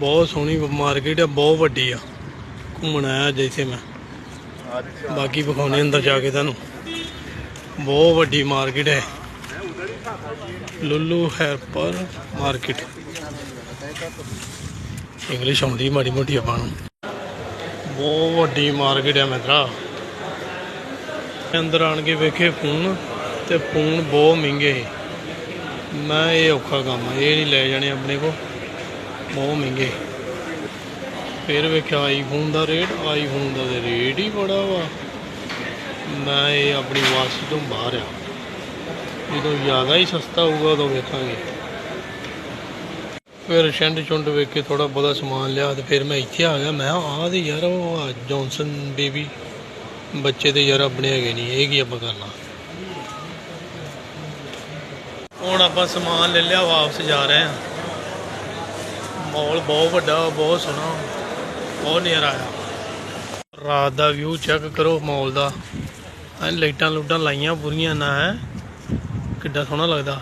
ਬਹੁਤ ਸੋਹਣੀ ਮਾਰਕੀਟ ਹੈ ਬਹੁਤ ਵੱਡੀ ਆ। ਘੁੰਮਣ ਆਇਆ ਜੈਸੇ ਮੈਂ। ਬਾਕੀ ਵਿਖਾਉਣੇ ਅੰਦਰ ਜਾ ਕੇ ਤੁਹਾਨੂੰ। ਬਹੁਤ ਵੱਡੀ ਮਾਰਕੀਟ ਹੈ ਲੁੱਲੂ ਹੈਰਪਰ ਮਾਰਕੀਟ ਇੰਗਲਿਸ਼ ਆਉਂਦੀ ਮਾੜੀ ਮੋਟੀ ਆਪਾਂ ਨੂੰ। ਬਹੁਤ ਵੱਡੀ ਮਾਰਕੀਟ ਹੈ ਮਿੱਤਰਾ। ਅੰਦਰ ਆਣ ਕੇ ਵੇਖੇ ਫੋਨ ਤੇ ਫੋਨ ਬਹੁਤ ਮਹਿੰਗੇ ਮੈਂ ਇਹ ਔਖਾ ਕੰਮ ਇਹ ਨਹੀਂ ਲੈ ਜਾਣੇ ਆਪਣੇ ਕੋ ਬਹੁਤ ਮਹਿੰਗੇ। ਫਿਰ ਵੇਖਿਆ ਆਈਫੋਨ ਦਾ ਰੇਟ ਆਈਫੋਨ ਦਾ ਤੇ ਰੇਟ ਹੀ ਬੜਾ ਵਾ। ਮੈਂ ਇਹ ਆਪਣੀ ਵਾਸ ਤੋਂ ਬਾਹਰ ਆ। ਜਦੋਂ ਜ਼ਿਆਦਾ ਹੀ ਸਸਤਾ ਹੋਊਗਾ, ਉਦੋਂ ਵੇਖਾਂਗੇ। ਫਿਰ ਸ਼ੈਂਡ ਛੁੰਡ ਵੇਖ ਕੇ ਥੋੜਾ ਬਹੁਤਾ ਸਮਾਨ ਲਿਆ ਤੇ ਫਿਰ ਮੈਂ ਇੱਥੇ ਆ ਗਿਆ। ਮੈਂ ਆਹ ਤੇ ਯਾਰ ਉਹ ਜੌਨਸਨ ਬੇਬੀ ਬੱਚੇ ਤੇ ਯਾਰ ਆਪਣੇ ਹੈਗੇ ਨਹੀਂ, ਇਹ ਕੀ ਆਪਾਂ ਕਰਨਾ? ਹੁਣ ਆਪਾਂ ਸਮਾਨ ਲੈ ਲਿਆ, ਵਾਪਸ ਜਾ ਰਹੇ ਹਾਂ। ਮਾਹੌਲ ਬਹੁਤ ਵੱਡਾ, ਬਹੁਤ ਸੋਹਣਾ। ਬਹੁਤ ਨਜ਼ਾਰਾ ਆਇਆ। ਰਾਤ ਦਾ ਵਿਊ ਚੈੱਕ ਕਰੋ ਮਾਲ ਦਾ। ਐ ਲਾਈਟਾਂ ਲੂਟਾਂ ਲਾਈਆਂ ਪੂਰੀਆਂ ਨਾ, ਹੈ। ਕਿੱਡਾ ਸੋਹਣਾ ਲੱਗਦਾ।